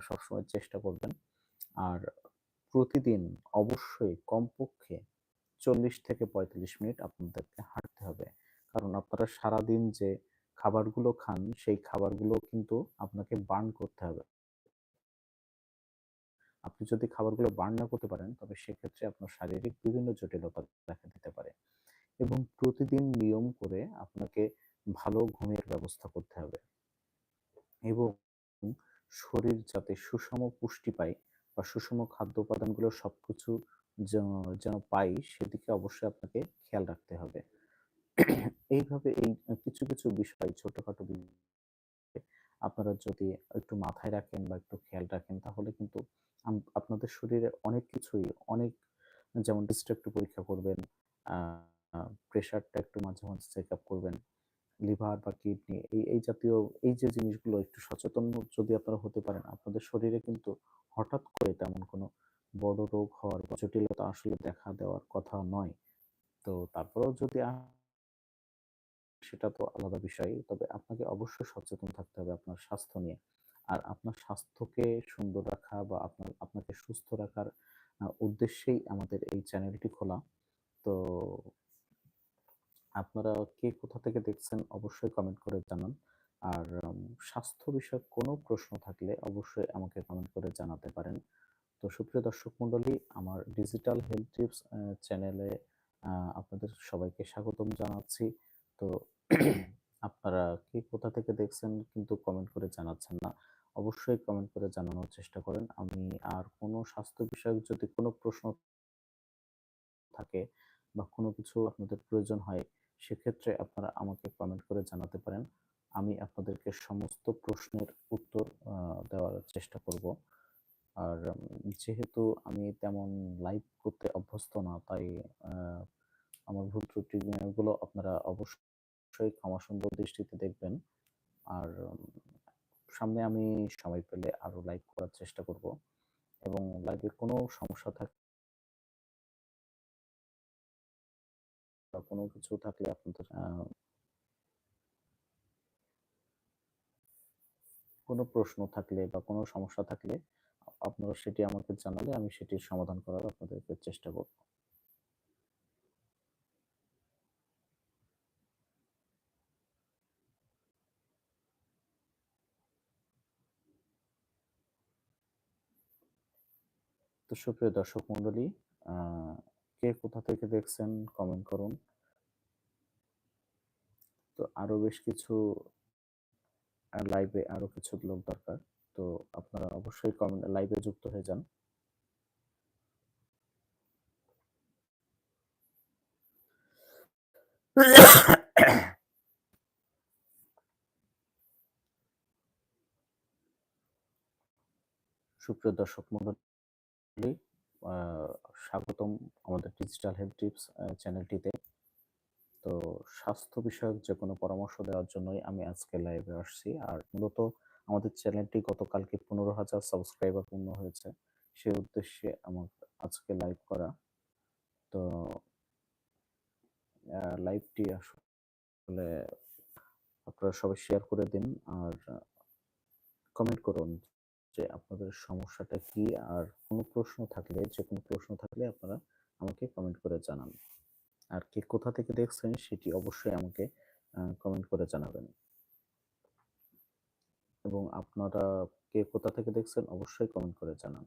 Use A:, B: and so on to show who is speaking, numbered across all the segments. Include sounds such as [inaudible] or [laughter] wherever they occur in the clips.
A: সবসময় চেষ্টা করবেন। আর প্রতিদিন অবশ্যই কমপক্ষে চল্লিশ থেকে পঁয়তাল্লিশ মিনিট আপনাদেরকে হাঁটতে হবে। কারণ আপনারা সারাদিন যে খাবারগুলো খান, সেই খাবারগুলো কিন্তু আপনাকে বার্ন করতে হবে। আপনি যদি খাবারগুলো বার্ন না করতে পারেন, তবে সেক্ষেত্রে আপনার শারীরিক বিভিন্ন জটিলতা দেখা দিতে পারে। এবং প্রতিদিন নিয়ম করে আপনাকে ভালো ঘুমের ব্যবস্থা করতে হবে। এবং শরীর যাতে সুষম পুষ্টি পায় বা সুষম খাদ্য উপাদানগুলো সবকিছু যেন পাই সেদিকে অবশ্যই আপনাকে খেয়াল রাখতে হবে। এইভাবে এই কিছু কিছু বিষয় ছোটখাটো আপনারা যদি একটু মাথায় রাখেন বা একটু খেয়াল রাখেন তাহলে কিন্তু আপনাদের শরীরে অনেক কিছুই, অনেক যেমন একটু পরীক্ষা করবেন প্রেশারটা একটু মাঝে মাঝে চেক আপ করবেন লিভার বা কিডনি এই জাতীয় এই যে জিনিসগুলো একটু সচেতন যদি আপনারা হতে পারেন, আপনাদের শরীরে কিন্তু হঠাৎ করে তেমন কোনো বড় রোগ হওয়ার বা জটিলতা আসলে দেখা দেওয়ার কথা নয়। তো তারপরেও যদি সেটা তো আলাদা বিষয়। তবে আপনাকে অবশ্যই সচেতন থাকতে হবে আপনার স্বাস্থ্য নিয়ে। আর আপনার স্বাস্থ্যকে সুন্দর রাখা বা আপনার, আপনাকে সুস্থ রাখার উদ্দেশ্যেই আমাদের এই চ্যানেলটি খোলা। তো আপনারা কে কোথা থেকে দেখছেন অবশ্যই কমেন্ট করে জানান। আর স্বাস্থ্য বিষয়ক কোনো প্রশ্ন থাকলে অবশ্যই আমাকে কমেন্ট করে জানাতে পারেন। তো সুপ্রিয় দর্শক মণ্ডলী, আমার ডিজিটাল হেলথ টিপস চ্যানেলে আপনাদের সবাইকে স্বাগতম জানাচ্ছি। তো [clears throat] আপনারা কে কোথা থেকে দেখছেন কিন্তু কমেন্ট করে জানাচ্ছেন না, অবশ্যই কমেন্ট করে জানানোর চেষ্টা করেন। আমি আর কোনো স্বাস্থ্য বিষয়ক যদি কোনো প্রশ্ন থাকে বা কোনো কিছু আপনাদের প্রয়োজন হয় সেক্ষেত্রে আপনারা আমাকে কমেন্ট করে জানাতে পারেন। আমি আপনাদেরকে সমস্ত প্রশ্নের উত্তর দেওয়ার চেষ্টা করব। আর যেহেতু আমি তেমন লাইভ করতে অভ্যস্ত না, তাই আমার ভুল ত্রুটিগুলো আপনারা অবশ্যই ক্ষমা সুন্দর দৃষ্টিতে দেখবেন। আর সামনে আমি সময় পেলে আরও লাইভ করার চেষ্টা করব। এবং লাইভে কোনো সমস্যা থাকলে বা কোনো কিছু থাকলে আপনাদের কোনো প্রশ্ন থাকলে বা কোনো সমস্যা থাকলে আপনারা সেটি আমাকে জানালে আমি সেটির সমাধান করার আপনাদেরকে চেষ্টা করব। তো সুপ্রিয় দর্শক মন্ডলী কে কোথা থেকে দেখছেন কমেন্ট করুন। তো আরও বেশ কিছু লাইভে আরও কিছু লোক দরকার, তো আপনারা অবশ্যই কমেন্ট লাইভে যুক্ত হয়ে যান। সুপ্রিয় দর্শক মন্ডলী স্বাগতম আমাদের ডিজিটাল হেলথ টিপস চ্যানেলটিতে তো স্বাস্থ্য বিষয়ক যে কোনো পরামর্শ দেওয়ার জন্যই আমি আজকে লাইভে আসছি। আর মূলত আমাদের চ্যানেলটি গতকালকে পনেরো হাজার সাবস্ক্রাইবার পূর্ণ হয়েছে। সেই উদ্দেশ্যে আমার আজকে লাইভ করা। তো লাইভটি আসলে আপনারা সবাই শেয়ার করে দিন আর কমেন্ট করুন। যে আপনাদের সমস্যাটা কি? আর কোনো প্রশ্ন থাকলে, যে কোনো প্রশ্ন থাকলে আপনারা আমাকে কমেন্ট করে জানান। আর কে কোথা থেকে দেখছেন সেটি অবশ্যই আমাকে কমেন্ট করে জানাবেন। এবং আপনারা কে কোথা থেকে দেখছেন অবশ্যই কমেন্ট করে জানান।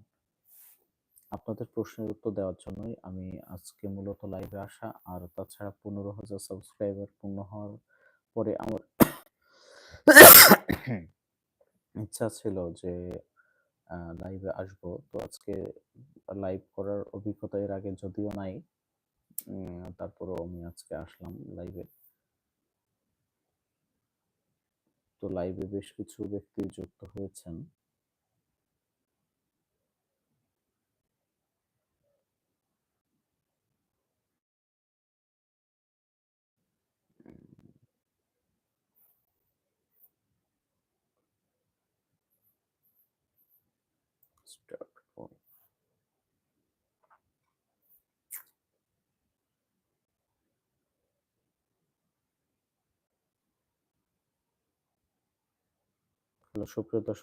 A: আপনাদের প্রশ্নের উত্তর দেওয়ার জন্যই আমি আজকে মূলত লাইভে আসা। আর তাছাড়া পনেরো হাজার সাবস্ক্রাইবার পূর্ণ হওয়ার পরে আমার ইচ্ছা ছিল যে লাইভে আসব। তো আজকে লাইভ করার অভিজ্ঞতা এর আগে যদিও নাই তারপরও আমি আজকে আসলাম লাইভে তো লাইভে বেশ কিছু ব্যক্তি যুক্ত হয়েছেন। Start point. হ্যালো সুপ্রিয় দর্শক